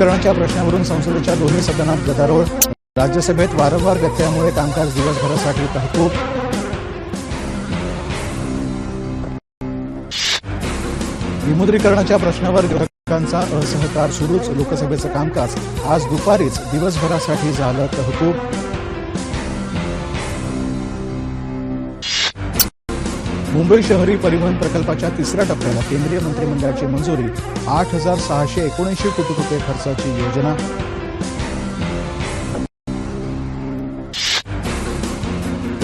करण्याच्या प्रश्नावरून संसदेच्या दोन्ही सदनात गदारोळ. राज्यसभेत वारंवार व्यत्ययामुळे कामकाज दिवसभरासाठी तहकूब. विमुद्रीकरणाच्या प्रश्नावर विरोधकांचा असहकार सुरूच. लोकसभेचं कामकाज आज दुपारीच दिवसभरासाठी झालं तहकूब. मुंबई शहरी परिवहन प्रकल्पाच्या तिसऱ्या टप्प्याला केंद्रीय मंत्रिमंडळाची मंजुरी आठ हजार सहाशे एकोणऐंशी कोटी रुपये खर्चाची योजना.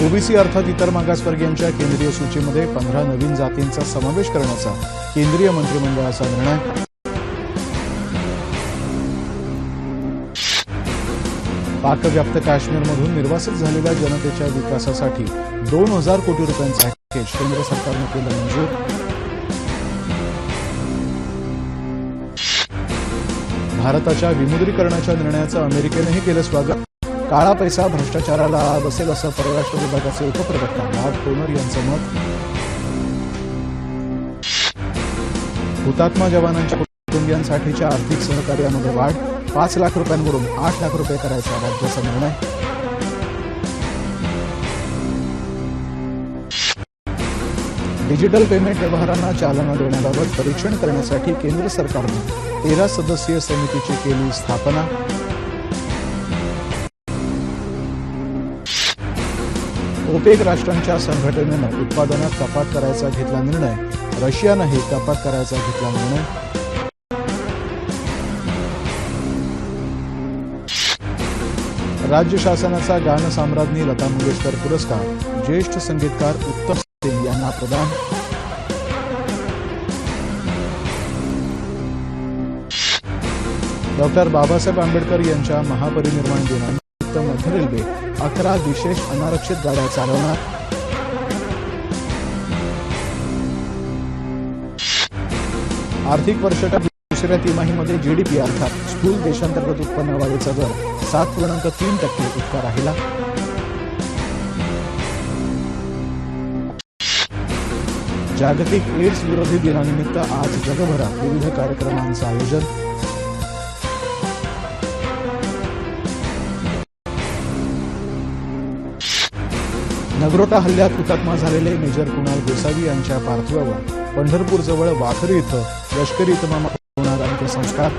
ओबीसी अर्थात इतर मागासवर्गीयांच्या केंद्रीय सूचीमध्ये पंधरा नवीन जातींचा समावेश करण्याचा केंद्रीय मंत्रिमंडळाचा निर्णय. पाकव्याप्त काश्मीरमधून निर्वासित झालेल्या जनतेच्या विकासासाठी दोन हजार कोटी रुपयांचा पॅकेज केंद्र सरकारनं केलं मंजूर भारताच्या विमुद्रीकरणाच्या निर्णयाचं अमेरिकेनंही केलं स्वागत काळा पैसा भ्रष्टाचाराला आळा बसेल असं परराष्ट्र विभागाचे उपप्रवक्ता मॅट टोनर यांचं मत हुतात्मा जवानांच्या कुटुंबियांसाठीच्या आर्थिक सहकार्यामध्ये वाढ पाच लाख रुपयांवरून आठ लाख रुपये करायचा राज्याचा निर्णय डिजिटल पेमेंट व्यवहारांना चालना देण्याबाबत परीक्षण करण्यासाठी केंद्र सरकारनं तेरा सदस्यीय समितीची केली स्थापना. ओपेक राष्ट्रांच्या संघटनेनं उत्पादनात कपात करायचा घेतला निर्णय. रशियानंही कपात करायचा घेतला निर्णय. राज्य शासनाचा गान साम्राज्ञी लता मंगेशकर पुरस्कार. ज्येष्ठ संगीतकार उत्तम सिंग यांना प्रदान. डॉक्टर बाबासाहेब आंबेडकर यांच्या महापरिनिर्वाण दिनानिमित्त मध्य रेल्वे अकरा विशेष अनारक्षित गाड्या चालवणार. आर्थिक वर्षाच्या दुसऱ्या तिमाहीमध्ये जीडीपी अर्थात स्थूल देशांतर्गत उत्पन्न वाढीचा दर सात पूर्णांक तीन टक्के इतका राहिला. जागतिक एड्स विरोधी दिनानिमित्त आज जगभरात विविध कार्यक्रमांचं आयोजन. नगरोटा हल्ल्यात हुतात्मा झालेले मेजर कुणाल गोसावी यांच्या पार्थिवावर पंढरपूरजवळ वाखरी इथं लष्करी इतमामात होणार अंत्यसंस्कार.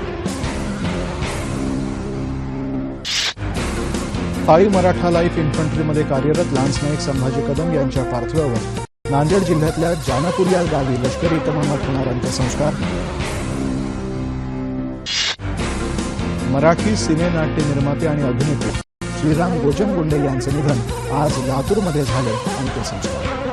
फाईव्ह मराठा लाईफ इन्फंट्रीमध्ये कार्यरत लान्स नाईक संभाजी कदम यांच्या पार्थिवावर नांदेड जिल्ह्यातल्या जानापूर या गावी लष्करी इतमामात होणार अंत्यसंस्कार. मराठी सिनेनाट्य निर्माते आणि अभिनेते श्रीराम गोजमगुंडे यांचं निधन आज लातूरमध्ये झालं अंत्यसंस्कार.